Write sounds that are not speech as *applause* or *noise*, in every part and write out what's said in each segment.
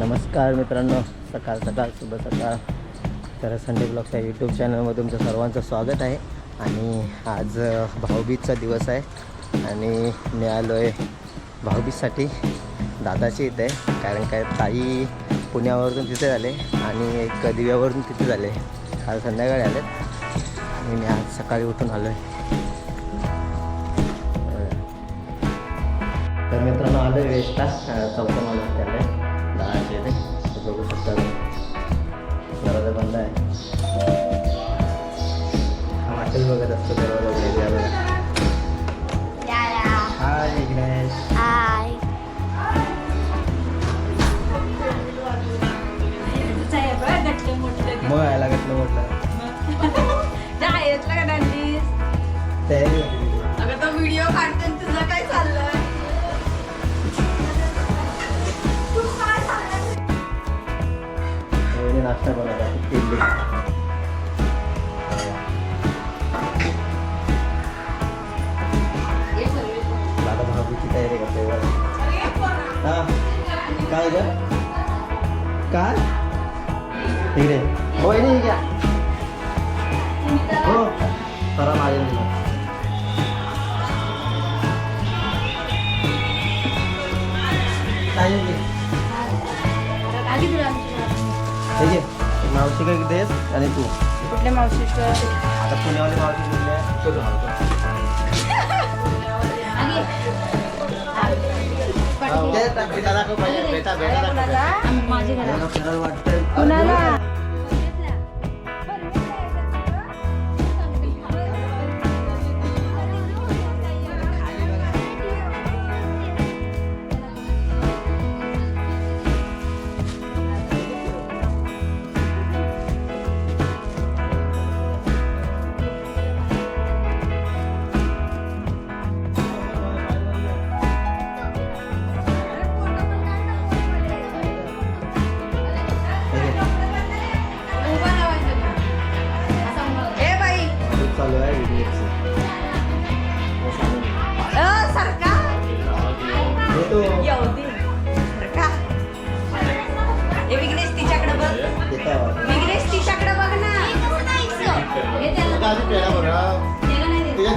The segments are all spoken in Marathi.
नमस्कार मित्रांनो सकाळ सकाळ शुभ सकाळ. तर संडे ब्लॉगच्या यूट्यूब चॅनलमध्ये तुमचं सर्वांचं स्वागत आहे. आणि आज भाऊबीजचा दिवस आहे. आणि मी आलो आहे भाऊबीजसाठी. दादाची इथे कारण काय ताई पुण्यावरून तिथे झाले आणि एक दिव्यावरून तिथे झाले. काल संध्याकाळी आले आणि मी आज सकाळी उठून आलो आहे तर मित्रांनो आलो आहे वेस्टला चौथा माणूस त्याला बघत असतो दरवाजा उघडे बघा हाय विघ्नेश हाय मग यायला घेतलं म्हटलं. *laughs* तयारी. व्हिडिओ काढते तुझं काय चाललंय? तू काय चाललंय वहिनी नाश्ता बनवत आहे इडली. काय? ठीक आहे वहिनी घ्या हो करा माझ्या मुलं काय घे हे घे. मावशी काय देस आणि तू? कुठल्या मावशी आता पुण्यावाली मावशी बोलले माझी वाटतंय. कुणाला?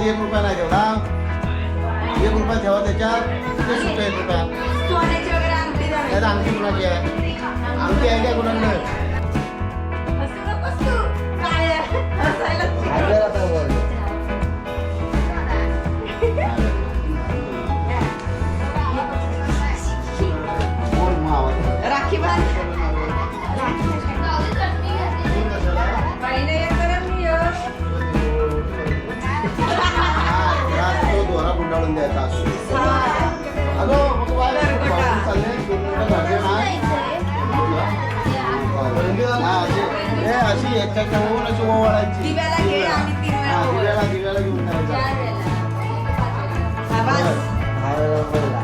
त्याच्यात एक रुपया नाही ठेवला. एक रुपया ठेवा त्याच्यात. ते सुट्ट एक रुपया. अंगठी. त्यात आणखी कुणाची आहे? आणखी आहे काय कुणाकडे दोरा गुंडाळून द्यायचा असतो अगं मग बाय पाऊस चालले दोन भाजी नाही हा, अशी- हे अशी एकट्याच्या होऊन अशी ओवाळायची दिव्याला घे आणि तीन वेळा हा, ओवाळ. दिव्याला दिव्याला घेऊन चार जायचं वेळेला. हा, बस. हा बोलला.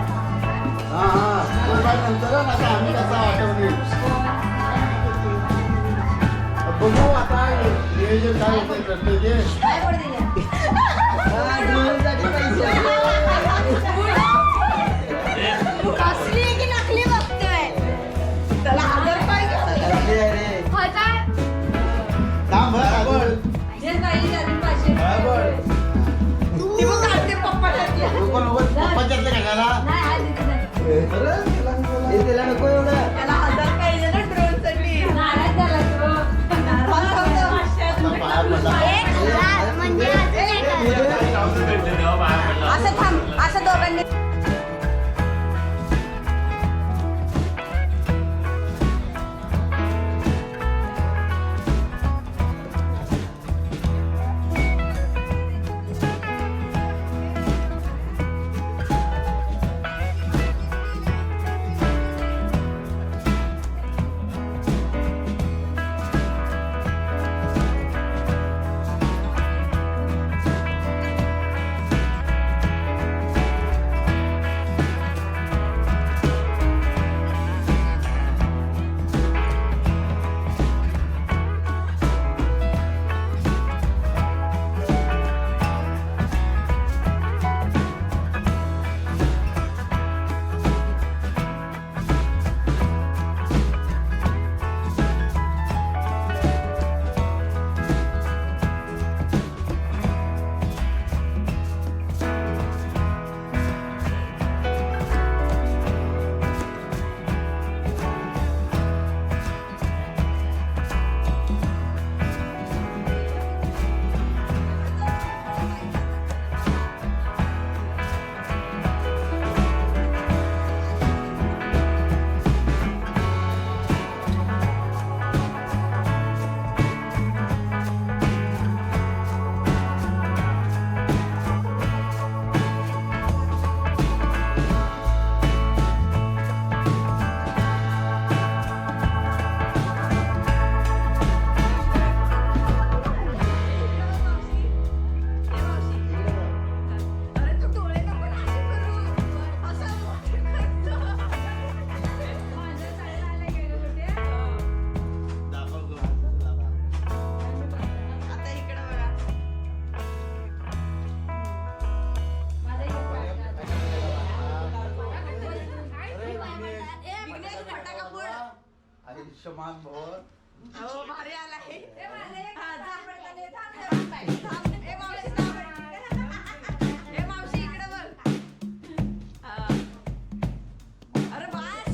हा हा तो काय नंतर आता आम्ही कसा आठवणी बघू आता नियोजन काय होतं करतोय नाही. हे त्याला नको आयुष्यमान भव हो भारी आलाय हा, जा. थांब, थांब. ए, मावशी, थांब. ए, मावशी, इकडे बघ. हा. अरे बास.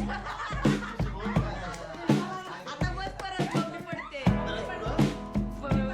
आता बस परत कमी पडते फोटो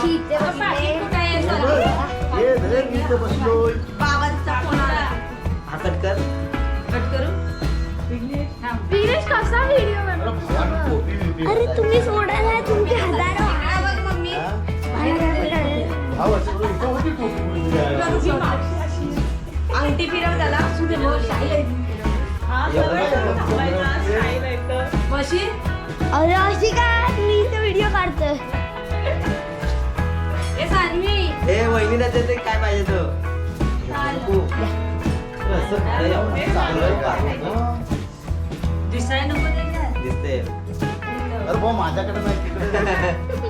अंगठी पण फिरव ये धर मी इथं बसलोय बाबांचा फोन आला हा कट कर कट करू विघ्नेश कसा व्हिडिओ अरे तुम्ही सोडायला तुमचे हजारो मम्मी हा? अंगठी फिरव त्याला अरे अशी काय मी इथे व्हिडिओ काढतोय सान्वी ए वहिनीला देते काय पाहिजे तो? दिसाय नको. दिसते अरे भाऊ माझ्याकडे नाही. *laughs*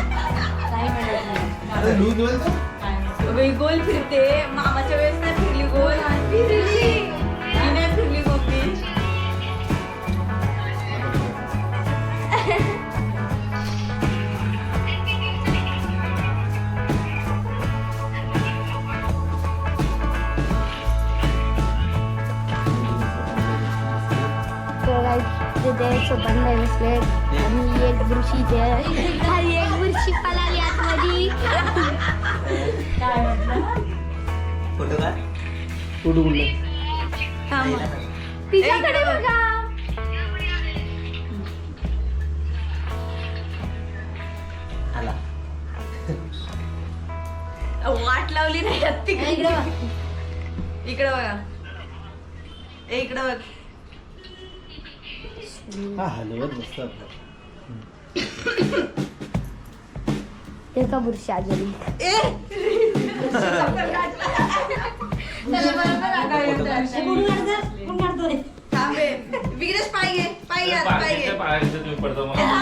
लूज होईल तर? बाई, गोल फिरते मामाच्या वेळेस नाही फिरली गोल। फिरली। मी नाही फिरली गोपी। तर गाईस तिथे सोबत बसले आणि एक बुरशी इथे *laughs* फोटो काय फोटो कुठले? तिच्याकडे बघा. आला. वाट लावली नाही यात तिकडे. इकडे बघ. इकडे बघा. ए इकडे बघ. हा हलवत बसतो आपलं. ते का बुरशी आजोरी? ए विघ्नेश पाय घे पाय घे आता, पाय घे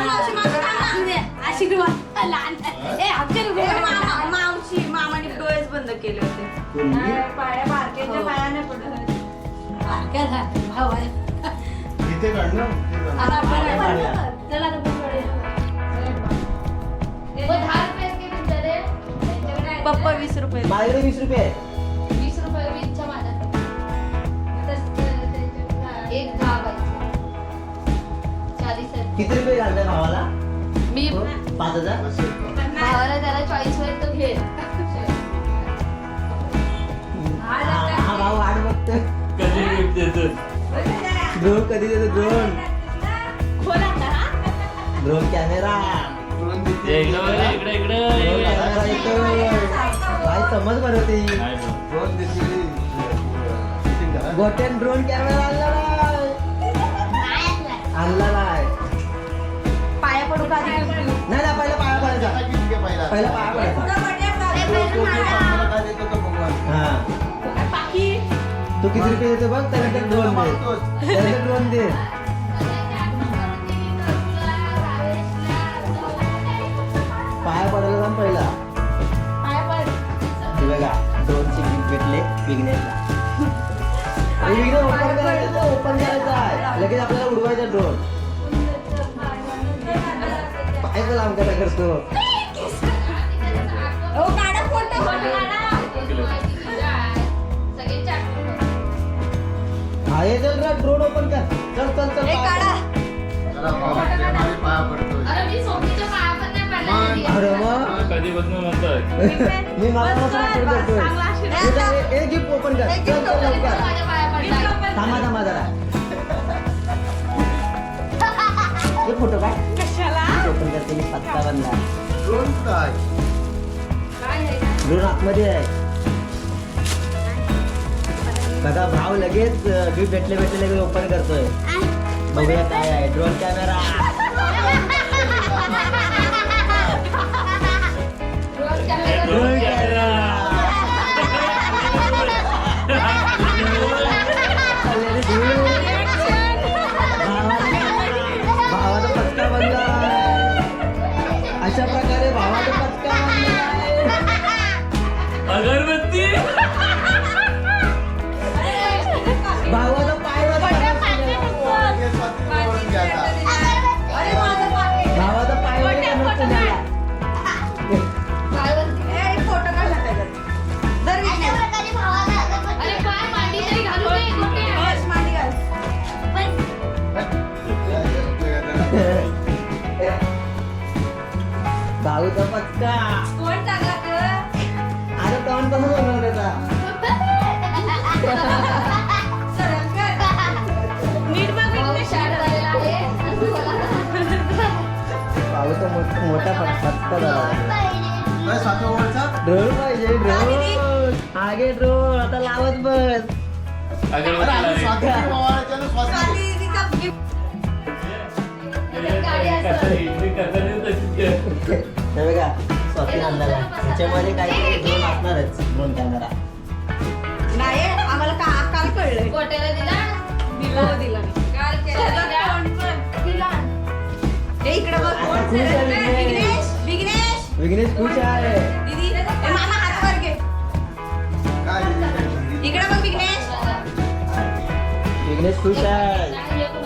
मावशी, मावशी, थांब ना. ए, मामा- मावशी मामाने डोळेच बंद केले होते? पाया बारक्याच्या पायाने पडत इथे काढ ना, इथे काढ. आता आपण. पप्पा वीस रुपये. माझ्याकडे वीस रुपये आहे. किती रुपये घालताय भावाला? मी हो? पाच हजार? भावाला त्याला चॉईस होईल तो घे हा हा भाऊ वाट बघतोय. ड्रोन कधी देतो ड्रोन ड्रोन कॅमेरा भाई समज बरं ते. गोट्यान ड्रोन कॅमेरा आणला आणला नाही पाया पडू का आधी? नाही ना पहिला पाया पडायचा आता किती घे पहिला? पहिला पाया पडायचा पुढं बड्या तो- काय. हा किती रुपये देतो बघ त्यानंतर ड्रोन दे. त्यानंतर ड्रोन दे भेटले विघ्नेशला. विघ्न ओपन करायचं ओपन करायचं आहे. लगेच आपल्याला उडवायचा ड्रोन पायचं लांब कसा करतो? हो, काढा फोटो, फोटो काढा. हा चल रे ड्रोन ओपन कर. चल चल चल काढा. अरे मग म्हणतोय मी मला करतोय. हे हे- हे कर. हे चल चल. लवकर. थांबा थांबा जरा. हे फोटो काय कशाला? ओपन करते मी पत्ता बनला ड्रोन कुठं आहे? ड्रोन आतमध्ये आहे. बघा भाव लगेच गिफ्ट भेटले भेटले लगेच ओपन करतोय. बघूया काय आहे? ड्रोन कॅमेरा अशा प्रकारे पत्ता कोण टाकला गं? आता तोंड कसं बनवलं त्याचा. नीट भाऊचा मोठा मोठा झाला. काय? ड्रोन पाहिजे ड्रोन आगे ड्रोन आता लावत बस. अरे आम्ही ना *laughs* हे बघा स्वाती नंदाला त्याच्यामध्ये काहीतरी दोन असणारच दोन कॅमेरा नाही आम्हाला का काल कळलं कोट्याला दिला? दिला दिला. इकडे बघ कोण दीदी ए, मामा हात वर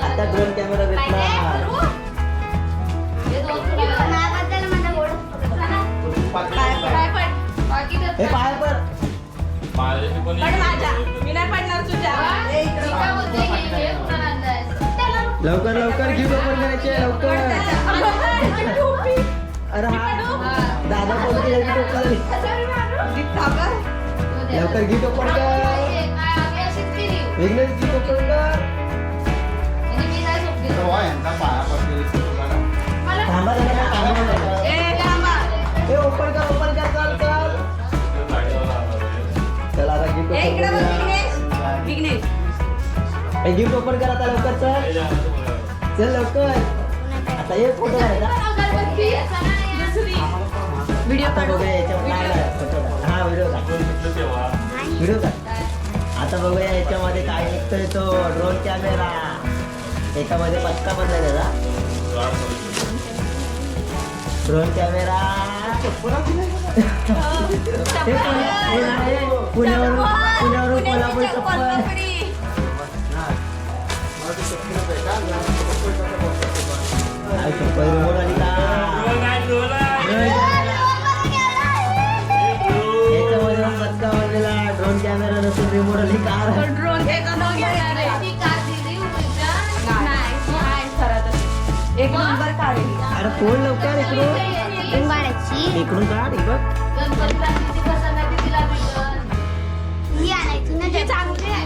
आता दोन कॅमेरा भेटणार हे पाय पर पण माझ्या. मी नाही पडणार तुझ्या. लवकर लवकर करायचे लवकर. टोपी. अरे हा. दादा बोलते. लवकर गिफ्ट ओपन कर विघ्नेश गिफ्ट ओपन कर तेव्हा यांचा पाया पडलेली तुम्हाला. थांबा जरा थांबा. जरा. ए, थांबा. ओपन कर ओपन कर चल गिफ्ट ए, इकडे बघ ओपन विघ्नेश. विघ्नेश. हे गिफ्ट ओपन कर आता लवकर चल. चल लवकर. आता एक फोटो व्हिडिओ आहे काढ. हा व्हिडिओ? व्हिडिओ आता बघूया याच्यामध्ये काय निघतोय तो ड्रोन कॅमेरा एकामध्ये पत्ता पण नाही त्याचा. ड्रोन कॅमेरा हे पुण्या- हे पुण्यावरून पुण्यावरून कोल्हापूर चप्पल काय चप्पल आली का याच्यामध्ये पण बनलेला कॅमेरा नसून आली एक नंबर काढली अरे फोन लवकर इकडून इकडून काढ हे बघ. ही आणायची ना हे चांगली आहे.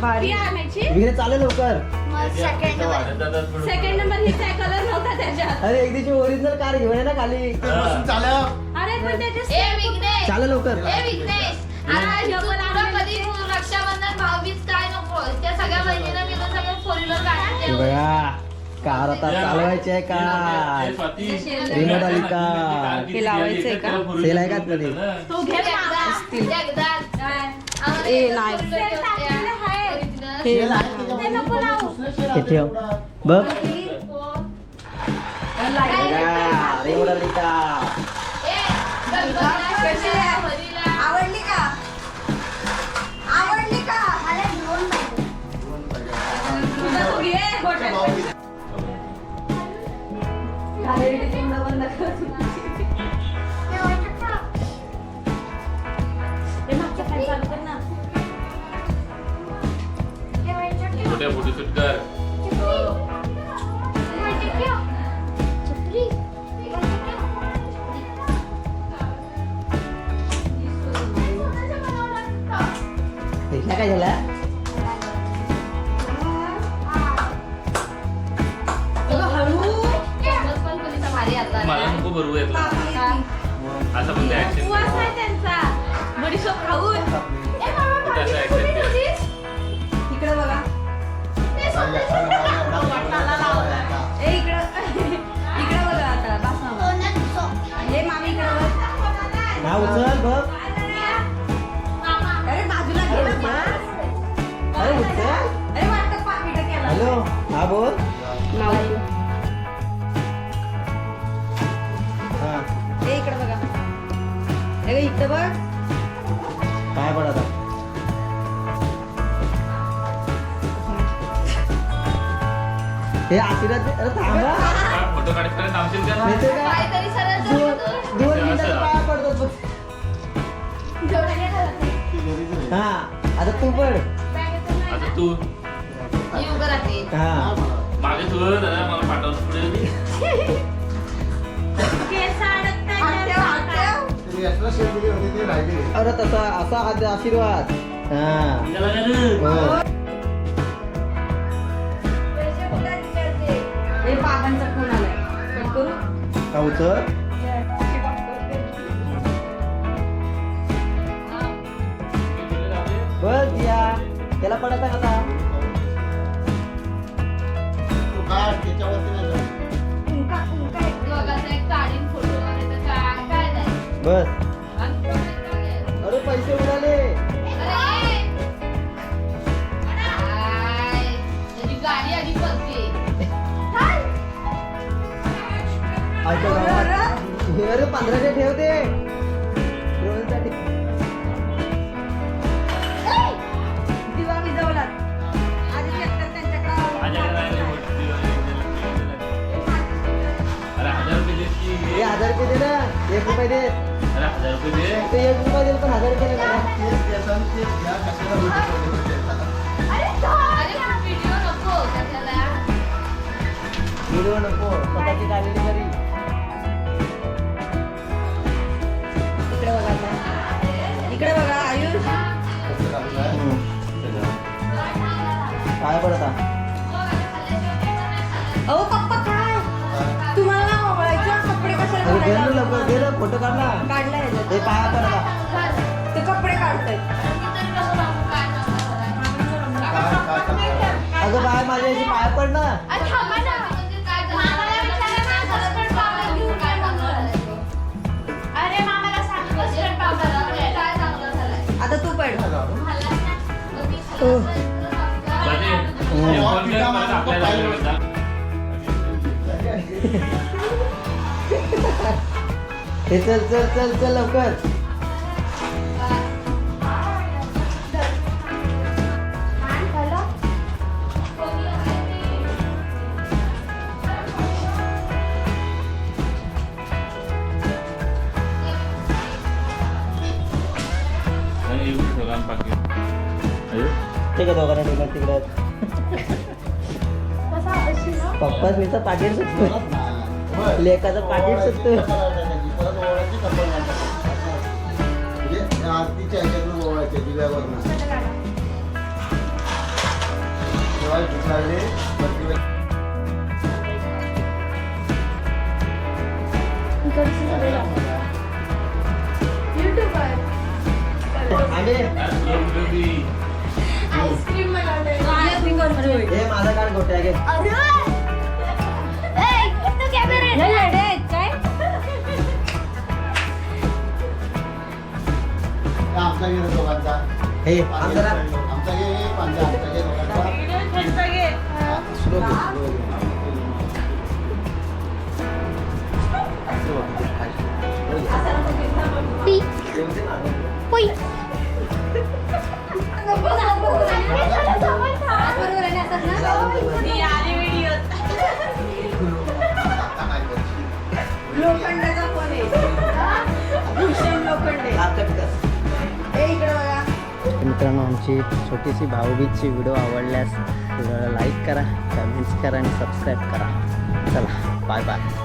भारी. आणायची. चालेल लवकर. मग सेकंड. सेकंड नंबर ही काय कलर नव्हता त्याच्यात. अरे एक दिवशी ओरिजिनल कार घेऊन ये ना खाली. ते बसून चालव अरे पण त्याच्या चालेल लवकर. रक्षाबंधन भाऊबीज काय नको. त्या सगळ्या बहिणीला मिळून सगळं फोर व्हीलर हे बघा. कार आता चालवायची आहे हे का. रिमोट आली का? हे लावायचंय का? सेल आहे का आतमध्ये? तो घे मामा. ए, नाही. हे ठेव. बघ बघा, रिमोट आली का उचल बघ. अरे बाजूला घे ना पास. अरे उचल. अरे वाटतं पाकिट केला. हॅलो हा बोल. हा. इकडे बघा. ए इकडे बघ. काय पड आता. हे आशीर्वाद दे- अरे थांबा. फोटो काढत थांबशील का? नाही तर काय? काहीतरी सरळ दोन दोन मिनिटात हा आता तू पड आता तू. राहते. हा. मागे तू दादा मला पाठवतो पुढे. केस होती. अरे तसा असा आज आशीर्वाद. हा. त्याला काय रे? हो. ए बाबांचा फोन आलाय. कट करू? का उचल? बघ या त्याला पडत आहे आता. दोघांचा एक काढीन फोटो काय काय नाही बस आणि? अरे पैसे उडाले अरे! काय? त्याची गाडी आधी पळते. पंधराशे ठेव दे ड्रोनसाठी रुपये दे ना एक रुपये दे अरे हजार रुपये दे ते एक रुपये दे पण हजार रुपये नाही तेच घ्या, कशाला व्हिडिओ नको त्याच्याला व्हिडिओ नको बरी इकडे बघा आता. इकडे बघा आयुष? काय पडता अहो घालायला? लवकर ना फोटो काढला ह्याच्यात. ते पाया पडता ते कपडे काढतायत काय काय करताय? अगं बाय माझ्या याची पाया पड ना अरे मामाला सांग कस्टर्ड पावडर काय चांगलं झालंय आता तू पड चालेल. हे चल चल चल चल लवकर दोघांना ठिकाण तिकडे पप्पाच नुसतं पाकिट सुटतो. लेकाचं पाकीट सुटतं. म्हणजे त्या आरतीच्या ह्याच्यातून ओवाळायचे, दिव्यावरनं. जेव्हा भूक लागली, मग दिवे- आंबे आज तुला कुठे बी. हे माझा काढ गोट्या घे घे रे दोघांचा. हे आम जरा आमचा घे, पांजा, आमचा घे दोघांचा. हा, slow घे, मित्रांनो आमची छोटीशी भाऊबीजची व्हिडिओ आवडल्यास व्हिडिओला लाईक करा कमेंट्स करा आणि सबस्क्राईब करा. चला बाय बाय